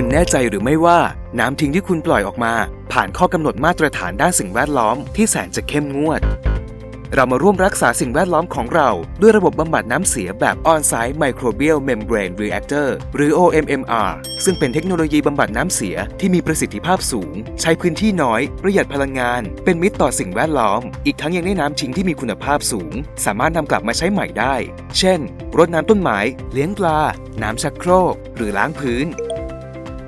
คุณแน่ใจหรือไม่ว่า น้ำทิ้งที่คุณปล่อยออกมา ผ่านข้อกำหนดมาตรฐานด้านสิ่งแวดล้อมที่แสนจะเข้มงวด เรามาร่วมรักษาสิ่งแวดล้อมของเราด้วยระบบบำบัดน้ำเสียแบบ On-Site Microbial Membrane Reactor หรือ OMMR ซึ่งเป็นเทคโนโลยีบำบัดน้ำเสียที่มีประสิทธิภาพสูง ใช้พื้นที่น้อย ประหยัดพลังงาน เป็นมิตรต่อสิ่งแวดล้อม อีกทั้งยังได้น้ำทิ้งที่มีคุณภาพสูง สามารถนำกลับมาใช้ใหม่ได้ เช่นรดน้ำต้นไม้ เลี้ยงปลา น้ำชักโครก หรือล้างพื้น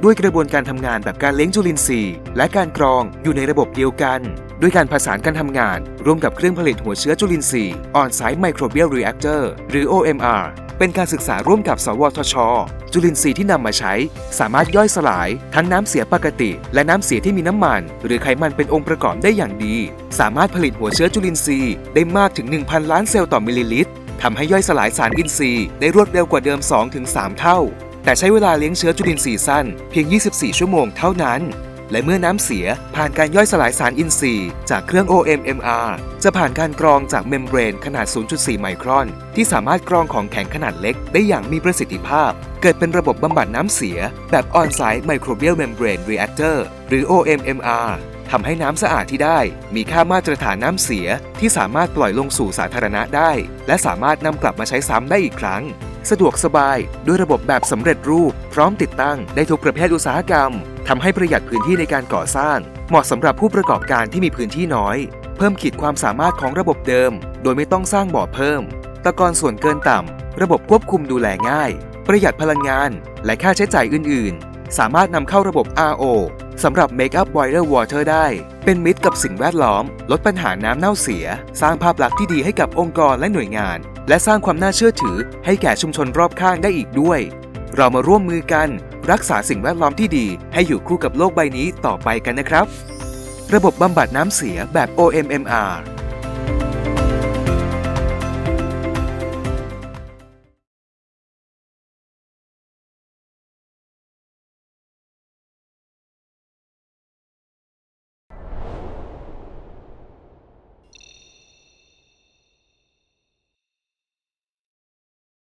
ด้วยกระบวนการทำงานแบบการเลี้ยงจุลินทรีย์ และการกรองอยู่ในระบบเดียวกัน ด้วยการผสานการทำงาน ร่วมกับเครื่องผลิตหัวเชื้อจุลินทรีย์ On-Site Microbial Reactor หรือ OMR เป็นการศึกษาร่วมกับ สวทช จุลินทรีย์ที่นำมาใช้ สามารถย่อยสลาย ทั้งน้ำเสียปกติ และน้ำเสียที่มีน้ำมัน หรือไขมันเป็นองค์ประกอบได้อย่างดี สามารถผลิตหัวเชื้อจุลินทรีย์ได้มากถึง 1,000 ล้านเซลล์ต่อมิลลิลิตรทำให้ย่อยสลายสารอินทรีย์ได้รวดเร็วกว่าเดิม 2-3 เท่า แต่ใช้เวลาเลี้ยงเชื้อจุลินทรีย์สั้นเพียง 24 ชั่วโมงเท่านั้น และเมื่อน้ำเสียผ่านการย่อยสลายสารอินทรีย์ จากเครื่อง OMMR จะผ่านการกรองจากเมมเบรนขนาด 0.4 ไมครอน ที่สามารถกรองของแข็งขนาดเล็กได้อย่างมีประสิทธิภาพ เกิดเป็นระบบบำบัดน้ำเสีย แบบ On-Site Microbial Membrane Reactor หรือ OMMR ทำให้น้ำสะอาดที่ได้ มีค่ามาตรฐานน้ำเสียที่สามารถปล่อยลงสู่สาธารณะได้ และสามารถนำกลับมาใช้ซ้ำได้อีกครั้ง สะดวกสบาย ด้วยระบบแบบสำเร็จรูป พร้อมติดตั้งได้ทุกประเภทอุตสาหกรรมทำให้ประหยัดพื้นที่ในการก่อสร้าง เหมาะสำหรับผู้ประกอบการที่มีพื้นที่น้อย เพิ่มขีดความสามารถของระบบเดิม โดยไม่ต้องสร้างบ่อเพิ่ม ตะกอนส่วนเกินต่ำ ระบบควบคุมดูแลง่าย ประหยัดพลังงาน และค่าใช้จ่ายอื่น ๆ สามารถนำเข้าระบบ RO สำหรับ Make up Boiler Water ได้ เป็นมิตรกับสิ่งแวดล้อม ลดปัญหาน้ำเน่าเสีย สร้างภาพลักษณ์ที่ดีให้กับองค์กรและหน่วยงาน และสร้างความน่าเชื่อถือให้แก่ชุมชนรอบข้างได้อีกด้วย เรามาร่วมมือกัน รักษาสิ่งแวดล้อมที่ดี ให้อยู่คู่กับโลกใบนี้ต่อไปกันนะครับ ระบบบำบัดน้ำเสียแบบ OMMR